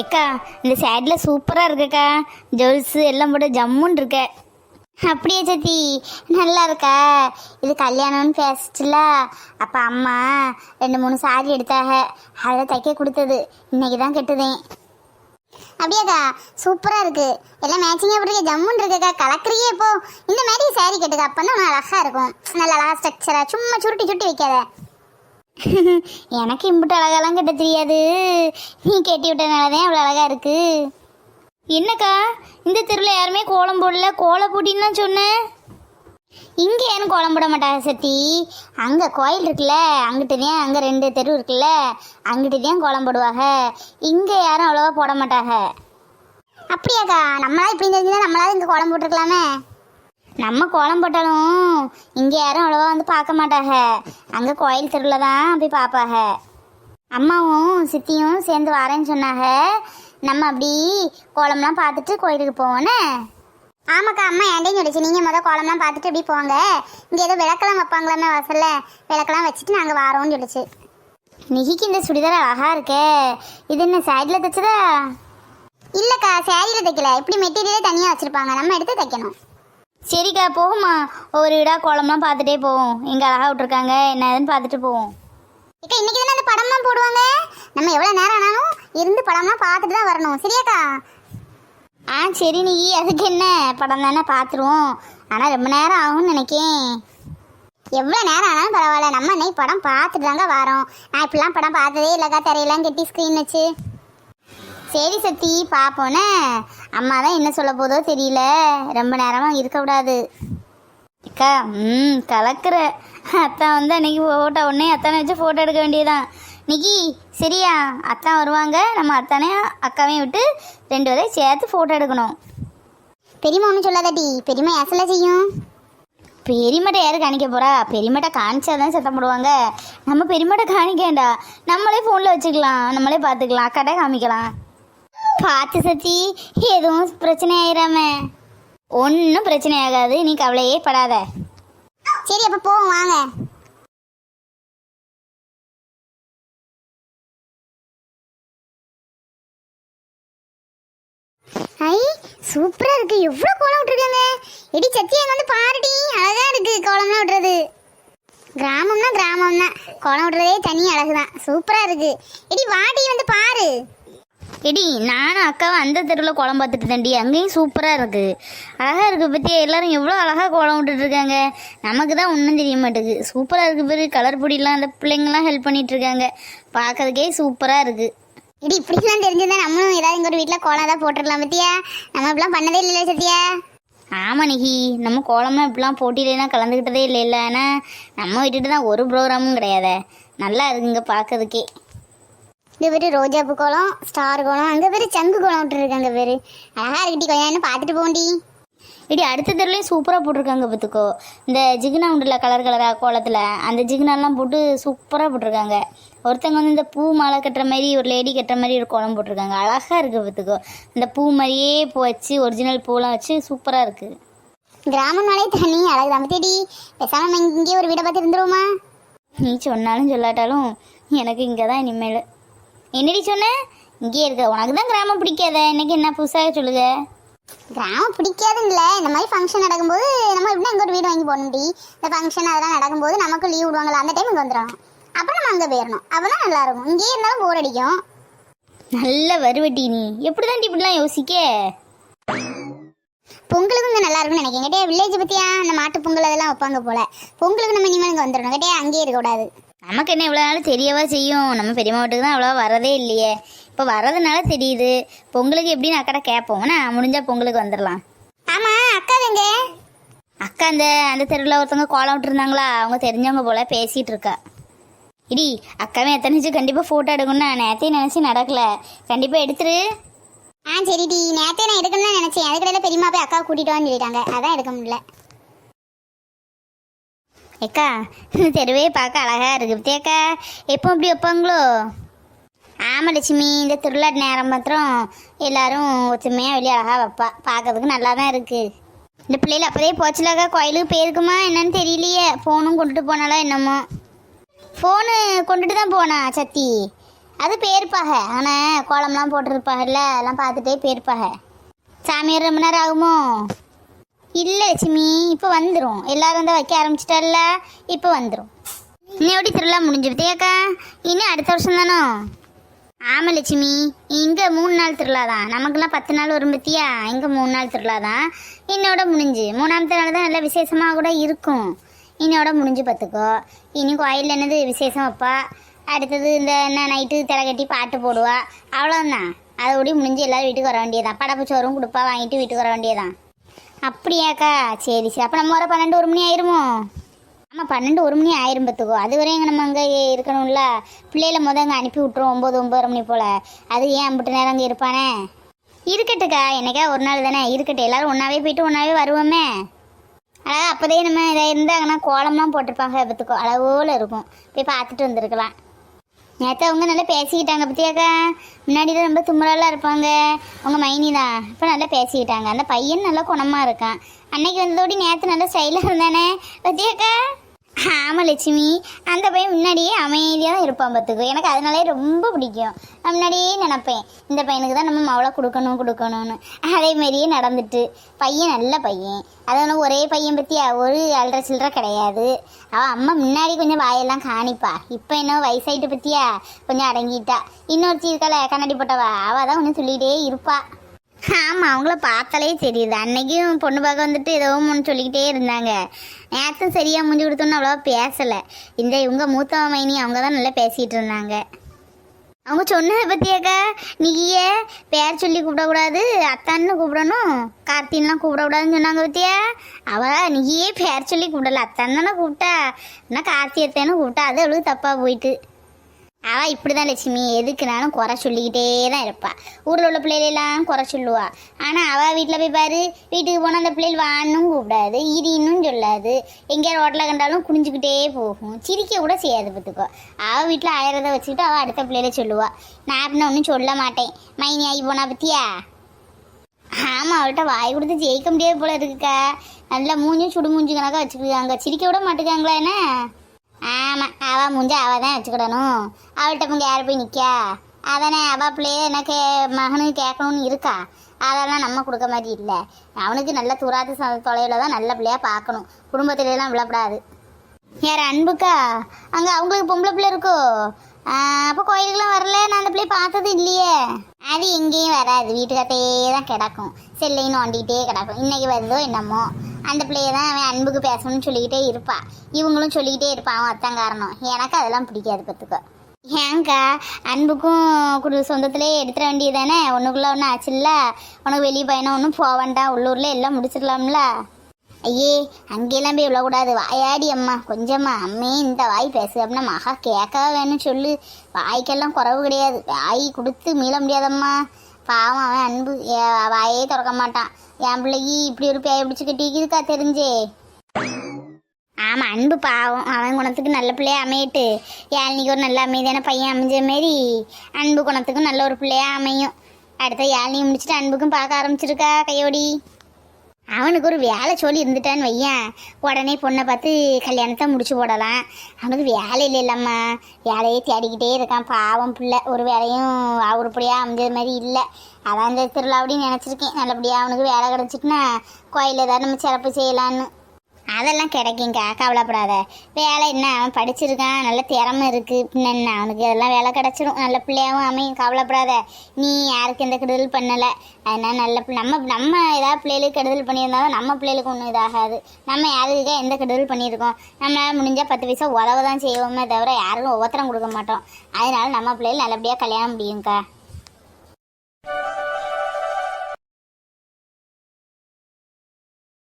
அக்கா இந்த சேட்டில் சூப்பராக இருக்குக்கா. ஜுவல்ஸு எல்லாம் போட்டு ஜம்முன்னு இருக்க. அப்படியே சத்தி நல்லா இருக்கா? இது கல்யாணம்னு பேசிச்சுல. அப்போ அம்மா ரெண்டு மூணு சாரி எடுத்தாக அதில் தைக்க கொடுத்தது. இன்னைக்கு தான் கெட்டுதேன் அப்படியாக்கா சூப்பராக இருக்கு. எல்லாம் மேட்சிங்காக போட்டுருக்க ஜம்முன்னு இருக்குக்கா. கலக்குறியே இப்போ இந்த மாதிரி சாரி கட்டுக்கா அப்போ தான் அழகாக இருக்கும். நல்ல அழகாக ஸ்ட்ரக்சராக சும்மா சுருட்டி சுருட்டி வைக்காத. எனக்கு இம்புட்டு அழகாலாம் கட்ட தெரியாது. நீ கட்டி விட்டனால தான் அவ்வளோ அழகா இருக்கு. என்னக்கா? இந்த தெருவில் யாருமே கோலம் போடல. கோலம் போட்டின்னு சொன்னேன் இங்கே யாரும் கோலம் போட மாட்டாங்க சத்தி. அங்கே கோயில் இருக்குல்ல அங்கிட்டு தான் அங்கே ரெண்டு தெரு இருக்குல்ல அங்கிட்டு தான் கோலம் போடுவாங்க. இங்கே யாரும் அவ்வளோவா போட மாட்டாங்க. அப்படியாக்கா? நம்மளால இப்படி தெரிஞ்சுதான் நம்மளால இங்கே கோலம் போட்டிருக்கலாமே. நம்ம கோலம் போட்டாலும் இங்கே யாரும் அவ்வளோவா வந்து பார்க்க மாட்டாங்க. அங்கே கோயில் தெருவில் தான் போய் பார்ப்பாக அம்மாவும் சித்தியும் சேர்ந்து வரேன்னு சொன்னாங்க. நம்ம அப்படி கோலம்லாம் பார்த்துட்டு கோயிலுக்கு போவோன்னே ஆமாக்கா அம்மா என்டையும் சொல்லிச்சு. நீங்கள் முதல் கோலம்லாம் பார்த்துட்டு அப்படி போங்க இங்கே ஏதோ விளக்கெல்லாம் வைப்பாங்களாமே வசல்ல. விளக்கெல்லாம் வச்சுட்டு நாங்கள் வரோம்னு சொல்லிச்சு. நிகிக்கு இந்த சுடிதார் அழகா இருக்கே. இது என்ன சேரீல தைச்சதா? இல்லைக்கா சேரீல தைக்கல. இப்படி மெட்டீரியலே தனியாக வச்சுருப்பாங்க. நம்ம எடுத்து தைக்கணும். சரிக்கா போகுமா ஒவ்வொரு வீடாக கோலம்லாம் பார்த்துட்டே போவோம். எங்கே அழகா விட்ருக்காங்க என்ன ஏதுன்னு பார்த்துட்டு போவோம். இக்கா இன்னைக்கு தானே அந்த படம்லாம் போடுவாங்க? நம்ம எவ்வளோ நேரம் ஆனாலும் இருந்து படம்லாம் பார்த்துட்டு தான் வரணும். சரியாக்கா? ஆ சரி நீ. அதுக்கு என்ன? படம் தானே பார்த்துருவோம். ஆனால் ரொம்ப நேரம் ஆகும்னு நினைக்கேன். எவ்வளோ நேரம் ஆனாலும் பரவாயில்ல. நம்ம இன்னைக்கு படம் பார்த்துட்டு தாங்க வரோம். நான் இப்படிலாம் படம் பார்த்ததே இல்லைக்கா. தரையெல்லாம் கட்டி ஸ்க்ரீன் வச்சு. சரி சத்தி பார்ப்போனே அம்மா தான் என்ன சொல்ல போதோ தெரியல. ரொம்ப நேரமாக இருக்கக்கூடாது. அக்கா ம் கலக்குற. அத்தான் வந்து அன்னைக்கு ஃபோட்டோ உடனே அத்தானை வச்சு ஃபோட்டோ எடுக்க வேண்டியதுதான். நிக்கி சரியா? அத்தான் வருவாங்க. நம்ம அத்தானையும் அக்காவையும் விட்டு ரெண்டு பேரையும் சேர்த்து ஃபோட்டோ எடுக்கணும். பெரியம்மா ஒன்றும் சொல்லாதடி பெரியம்மா ஏசல செய்யும்? பெரியமட்டை யார் காணிக்க போறா? பெரியமட்டை காணிச்சாதான் சத்தம் போடுவாங்க. நம்ம பெரியமட்டை காணிக்கேண்டா நம்மளே ஃபோனில் வச்சுக்கலாம். நம்மளே பார்த்துக்கலாம். அக்காட்டே காமிக்கலாம். பார்த்து சத்தி எதுவும் பிரச்சனை ஆயிராம ஒன்றும் பிரச்சனை ஆகாது நீ கவலையே படாத. சரி அப்போ போவோம் வாங்க. ஐ சூப்பரா இருக்கு. எவ்வளவு கோலம் விட்டுருக்காங்க? எடி சத்தி அங்க வந்து பாருடி. அழகா இருக்கு கோலம்லாம் விட்டுறது. கிராமம்னா கிராமம் தான் கோலம் விடுறதே தனி அழகுதான். சூப்பரா இருக்கு. எடி வாடி வந்து பாரு. எடி நானும் அக்காவும் அந்த தெருவில் கோலம் பார்த்துட்டு தண்டி அங்கேயும் சூப்பராக இருக்குது அழகாக இருக்குது பற்றி எல்லாரும் எவ்வளோ அழகாக கோலம் விட்டுட்டு இருக்காங்க. நமக்கு தான் ஒன்றும் தெரிய மாட்டேங்குது. சூப்பராக இருக்குது பேர் கலர் பொடியெலாம் அந்த பிள்ளைங்களாம் ஹெல்ப் பண்ணிட்டு இருக்காங்க. பார்க்கறதுக்கே சூப்பராக இருக்குது இடி இப்படிலாம் தெரிஞ்சதா நம்மளும் ஏதாவது எங்கள் ஒரு வீட்டில் கோலம் தான் போட்டுடலாம் பத்தியா? நம்ம இப்படிலாம் பண்ணதே இல்லை சத்தியா ஆமாம் நிகி நம்ம கோலம்லாம் இப்படிலாம் போட்டியிலாம் கலந்துக்கிட்டதே இல்லை இல்லை ஆனால் நம்ம விட்டுட்டு தான் ஒரு ப்ரோக்ராமும் கிடையாதே. நல்லா இருக்குங்க பார்க்கறதுக்கே. இது பேர் ரோஜாப்பூ கோலம் ஸ்டார் கோலம் அங்கே பேர் சங்கு கோலம் விட்டுருக்காங்க பேர். அழகா இருக்கட்டி நேரம் பார்த்துட்டு போண்டி இடி அடுத்த தெருலையும் சூப்பராக போட்டிருக்காங்க பார்த்துக்கோ இந்த ஜிகுனா உண்டுல கலர் கலராக கோலத்தில் அந்த ஜிகுனாலாம் போட்டு சூப்பராக போட்டிருக்காங்க. ஒருத்தங்க வந்து இந்த பூ மாலை கட்டுற மாதிரி ஒரு லேடி கட்டுற மாதிரி ஒரு கோலம் போட்டிருக்காங்க. அழகாக இருக்குது பார்த்துக்கோ இந்த பூ மாதிரியே பூ வச்சு ஒரிஜினல் பூலாம் வச்சு சூப்பராக இருக்குது கிராமம்னாலே தனி அழகு தான் தேடி பேசாம நம்ம இங்கேயே ஒரு வீடை பார்த்து இருந்துருவோமா? நீ சொன்னாலும் சொல்லாட்டாலும் எனக்கு இங்கே தான் இனிமேல். என்னடி சொன்ன? இங்கேயே இருக்க உனக்கு தான் கிராமம் பிடிக்காத. இன்னைக்கு என்ன புதுசாக சொல்லுங்க கிராமம் பிடிக்காதுன்னு இல்லை இந்த மாதிரி ஃபங்க்ஷன் நடக்கும்போது நம்ம அங்கே ஒரு வீடு வாங்கி போகணும்டி. இந்த ஃபங்க்ஷன் அதெல்லாம் நடக்கும்போது நமக்கு லீவ் விடுவாங்களா அந்த டைம் இங்கே வந்துடணும் அப்புறம் நம்ம அங்கே போயிடணும் அப்போ தான் நல்லா இருக்கும். இங்கேயே இருந்தாலும் போர் அடிக்கும். நல்ல வருவட்டி நீ. எப்படி தான் இப்படிலாம் யோசிக்க? பொங்கலுக்கும் இங்கே நல்லா இருக்கும்னு நினைக்கிறேன். கேட்டே வில்லேஜ் பற்றியா அந்த மாட்டு பொங்கல் அதெல்லாம் வைப்பாங்க போல. பொங்கலுக்கு நம்ம இனிமேல் இங்கே வந்துடணும் கேட்டே அங்கேயே இருக்கக்கூடாது. நமக்கு என்ன இவ்வளோ நாள் தெரியவா செய்யும்? நம்ம பெரியம்மா வீட்டுக்கு தான் அவ்வளோவா வரதே இல்லையே. இப்போ வர்றதுனால தெரியுது. பொங்கலுக்கு எப்படின்னு அக்கடை கேட்போம்னா முடிஞ்சா பொங்கலுக்கு வந்துடலாம் ஆமாம் அக்கா எங்க? அக்கா அந்த அந்த தெருவில் ஒருத்தவங்க கோலம் விட்டுருந்தாங்களா அவங்க தெரிஞ்சவங்க போல பேசிகிட்டு இருக்கா. இடி அக்காவே எத்தனை கண்டிப்பாக ஃபோட்டோ எடுக்கணும்னா நேத்தையும் நினச்சி நடக்கல. கண்டிப்பாக எடுத்துரு. ஆ சரிடி நேத்தே நான் எடுக்கணும்னு நினைச்சேன். அதுக்கடையில பெரியம்மா போய் அக்கா கூட்டிட்டு வான்னு சொல்லிட்டாங்க. அதான் எடுக்க முடியல. ஏக்கா தெருவே பார்க்க அழகாக இருக்குது பத்தியாக்கா எப்போ இப்படி வைப்பாங்களோ? ஆமாம் லட்சுமி இந்த திருவிழா நேரம் மாத்திரம் எல்லாரும் ஒற்றுமையாக வெளியே அழகாக வைப்பா. பார்க்கறதுக்கு நல்லா தான் இருக்குது இந்த பிள்ளைகள் அப்போதே போச்சுலாக்கா கோயிலுக்கு போயிருக்குமா என்னன்னு தெரியலையே. ஃபோனும் கொண்டுட்டு போனாலா என்னமோ. ஃபோனு கொண்டுட்டு தான் போனா சத்தி. அது போயிருப்பாக. ஆனால் கோலம்லாம் போட்டிருப்பாங்கல்ல அதெல்லாம் பார்த்துட்டே போயிருப்பாக. சாமியார் ரொம்ப நேரம் ஆகுமோ? இல்லை லட்சுமி இப்போ வந்துடும் எல்லாரும் வந்து வைக்க ஆரம்பிச்சிட்டல்ல? இப்போ வந்துடும் இன்னையோடி திருவிழா முடிஞ்சு பத்தியாக்கா இன்னும் அடுத்த வருஷம் தானோ? ஆமாம் லட்சுமி இங்கே மூணு நாள் திருவிழா தான். நமக்கெல்லாம் பத்து நாள் வரும் பத்தியா? இங்கே மூணு நாள் திருவிழா தான். இன்னோட முடிஞ்சு. மூணாமത്തെ நாள் தான் நல்லா விசேஷமாக கூட இருக்கும். இன்னோட முடிஞ்சு பார்த்துக்கோ. இனி கோயிலில் என்னது விசேஷம் வைப்பா? அடுத்தது இந்த என்ன நைட்டு தலை கட்டி பாட்டு போடுவா? அவ்வளோதான் அதோடய முடிஞ்சு எல்லோரும் வீட்டுக்கு வர வேண்டியதான் படப்பு சோறும் கொடுப்பா வாங்கிட்டு வீட்டுக்கு வர வேண்டியதான் அப்படியாக்கா? சரி சரி. அப்போ நம்ம வர பன்னெண்டு ஒரு மணி ஆயிருமோ? ஆமாம் பன்னெண்டு ஒரு மணி ஆயிரம் பத்துக்கோ அது வரையும் நம்ம அங்கே இருக்கணும்ல. பிள்ளையில முத அங்கே அனுப்பி விட்ருவோம் ஒம்பது ஒம்பது மணி போல். அது ஏன் அம்பிட்டு நேரம் அங்கே இருப்பானே? இருக்கட்டுக்கா என்னைக்கா ஒரு நாள் தானே? இருக்கட்டும். எல்லாரும் ஒன்றாவே போயிட்டு ஒன்றாவே வருவோமே. அதாவது அப்போதே நம்ம இதாக இருந்தாங்கன்னா கோலம்லாம் போட்டிருப்பாங்க பத்துக்கோ அளவோல இருக்கும். போய் பார்த்துட்டு வந்திருக்கலாம். நேற்று அவங்க நல்லா பேசிக்கிட்டாங்க பத்தியாக்கா? முன்னாடி தான் ரொம்ப தும்மலாலாம் இருப்பாங்க. அவங்க மைனி தான் இப்போ நல்லா பேசிக்கிட்டாங்க. அந்த பையன் நல்லா குணமாக இருக்கான். அன்னைக்கு வந்ததோடி நேற்று நல்லா ஸ்டைலாக இருந்தானே. பத்தியாக்கா? ஆமாம் லட்சுமி. அந்த பையன் முன்னாடியே அமைதியாக தான் இருப்பான் பார்த்துக்கோ. எனக்கு அதனாலே ரொம்ப பிடிக்கும். நான் முன்னாடியே நினப்பேன் இந்த பையனுக்கு தான் நம்ம மவளை கொடுக்கணும் கொடுக்கணும்னு. அதே மாதிரியே நடந்துட்டு பையன் நல்ல பையன். அதனால ஒரே பையன் பற்றியா ஒரு அல்ற சில்லற கிடையாது. அவள் அம்மா முன்னாடி கொஞ்சம் வாயெல்லாம் காணிப்பா. இப்போ என்ன வயசாயிட்டு பற்றியா கொஞ்சம் அடங்கிட்டா. இன்னொருத்தி இருக்கால கண்ணாடி போட்டவா? அவள் தான் கொஞ்சம் சொல்லிகிட்டே இருப்பாள் ஆமாம் அவங்கள பார்த்தாலே தெரியுது. அன்னைக்கும் பொண்ணு பார்க்க வந்துட்டு ஏதோ ஒன்று சொல்லிக்கிட்டே இருந்தாங்க. நேரத்தும் சரியாக முடிஞ்சு கொடுத்தோன்னு அவ்வளோவா பேசலை. இந்த இவங்க மூத்த மைனி அவங்க தான் நல்லா பேசிகிட்டு இருந்தாங்க. அவங்க சொன்னதை பற்றியாக்கா நீயே பேர் சொல்லி கூப்பிடக்கூடாது அத்தான்னு கூப்பிடணும் கார்த்தின்லாம் கூப்பிடக்கூடாதுன்னு சொன்னாங்க பற்றியா அவ நீயே பேர் சொல்லி கூப்பிடல அத்தான் தானே கூப்பிட்டா? என்ன கார்த்தி அத்தான்னு கூப்பிட்டா? அது அவளுக்கு தப்பாக போயிட்டு. அவள் இப்படி தான் லட்சுமி. எதுக்குனாலும் குறை சொல்லிக்கிட்டே தான் இருப்பாள் ஊரில் உள்ள பிள்ளைகளெல்லாம் குறை சொல்லுவாள் ஆனால் அவள் வீட்டில் போய் பாரு வீட்டுக்கு போனால் அந்த பிள்ளைகள் வான்னும் கூப்பிடாது ஈரின்னும் சொல்லாது. எங்கேயாவது ரோட்டில் கண்டாலும் குனிஞ்சுக்கிட்டே போகும். சிரிக்க கூட செய்யாது பார்த்துக்கோ. அவள் வீட்டில் ஆயிரத்தை வச்சுக்கிட்டு அவள் அடுத்த பிள்ளைகள சொல்லுவாள் நான் அப்படின்னு ஒன்றும் சொல்ல மாட்டேன். மைனி ஆகி போனா பற்றியா ஆமாம் அவள்கிட்ட வாய் கொடுத்து ஜெயிக்க முடியாது போல இருக்குக்கா. நல்லா மூஞ்சும் சுடு மூஞ்சு கணக்காக வச்சுக்கிறாங்க சிரிக்க விட மாட்டேங்காங்களா என்ன? ஆமாம் அவள் மூஞ்ச அவள் தான் வச்சுக்கிடணும். அவள்கிட்ட போங்க யார் போய் நிற்கா அதானே அவள் என்ன எனக்கு மகனுக்கு கேட்கணும்னு இருக்கா? அதெல்லாம் நம்ம கொடுக்க மாதிரி இல்லை. அவனுக்கு நல்ல தூராத்து தொலைவில் தான் நல்ல பிள்ளையா பார்க்கணும். குடும்பத்திலலாம் விழப்படாது. யார் அன்புக்கா? அங்கே அவங்களுக்கு பொம்பளை பிள்ளை இருக்கோ? அப்போ கோயிலுக்குலாம் வரல? நான் அந்த பிள்ளைய பார்த்தது இல்லையே. அது எங்கேயும் வராது. வீட்டுக்கிட்டே தான் கிடக்கும். செல்லையும் நோண்டிக்கிட்டே கிடக்கும். இன்னைக்கு வருதோ என்னமோ. அந்த பிள்ளைய தான் அவன் அன்புக்கு பேசணும்னு சொல்லிக்கிட்டே இருப்பா. இவங்களும் சொல்லிக்கிட்டே இருப்பான் அவன் அத்தான் காரணம். எனக்கு அதெல்லாம் பிடிக்காது பத்துக்கோ ஏங்கா அன்புக்கும் குடு சொந்தத்திலே எடுத்துட வேண்டியது தானே ஒன்றுக்குள்ளே ஒன்றும் ஆச்சுல்ல உனக்கு வெளியே பயணம் ஒன்றும் போக வேண்டாம். உள்ளூரில் எல்லாம் முடிச்சிடலாம்ல? ஐயே அங்கெல்லாம் போய் விழக்கூடாது. வாயாடி அம்மா கொஞ்சம்மா. அம்மே இந்த வாய் பேசு அப்படின்னா மகா கேட்கவே வேணும்னு சொல்லு. வாய்க்கெல்லாம் குறவு கிடையாது. வாய் கொடுத்து மீள முடியாதம்மா. பாவம் அவன் அன்பு ஏ- வாயே திறக்க மாட்டான். என் பிள்ளைக்கு இப்படி ஒரு பேய பிடிச்சி கட்டிக்குதுக்கா தெரிஞ்சே? ஆமாம் அன்பு பாவம். அவன் குணத்துக்கு நல்ல பிள்ளையா அமையட்டு. யாழ்னிக்கு ஒரு நல்ல அமைதியான பையன் அமைஞ்ச மாரி அன்பு குணத்துக்கும் நல்ல ஒரு பிள்ளையா அமையும். அடுத்த யாழ்னி முடிச்சுட்டு அன்புக்கும் பார்க்க ஆரம்பிச்சிருக்கா கையோடி? அவனுக்கு ஒரு வேலை சொல்லி இருந்துட்டான்னு வையன். உடனே பொண்ணை பார்த்து கல்யாணத்தை முடிச்சு போடலாம். அவனுக்கு வேலை இல்லை இல்லைம்மா. வேலையே தேடிக்கிட்டே இருக்கான். பாவம் பிள்ளை. ஒரு வேலையும் உருப்படியாக அமைஞ்சது மாதிரி இல்லை. அதான் இந்த திருவிழாவடின்னு நினச்சிருக்கேன். நல்லபடியாக அவனுக்கு வேலை கிடச்சிட்டுனா கோயில் ஏதாவது நம்ம சிறப்பு செய்யலான்னு அதெல்லாம் கிடைக்குங்க்கா கவலைப்படாத. வேலை என்ன? அவன் படிச்சிருக்கான் நல்ல திறமை இருக்குது பின்ன என்ன? அவனுக்கு அதெல்லாம் வேலை கிடச்சிரும். நல்ல பிள்ளையாகவும் அமையும். கவலைப்படாத. நீ யாருக்கு எந்த கெடுதல் பண்ணலை. அதனால் நல்ல பிள்ளை. நம்ம நம்ம ஏதாவது பிள்ளைகளுக்கு கெடுதல் பண்ணியிருந்தாலும் நம்ம பிள்ளைகளுக்கு ஒன்றும் இதாகாது. நம்ம யாருக்கு எந்த கெடுதல் பண்ணியிருக்கோம்? நம்மளால் முடிஞ்சால் பத்து பைசா உதவ தான் செய்வோமே தவிர யாருக்கும் ஒவ்வொருத்தரம் கொடுக்க மாட்டோம். அதனால் நம்ம பிள்ளைகள் நல்லபடியாக கல்யாணம் முடியுங்க்கா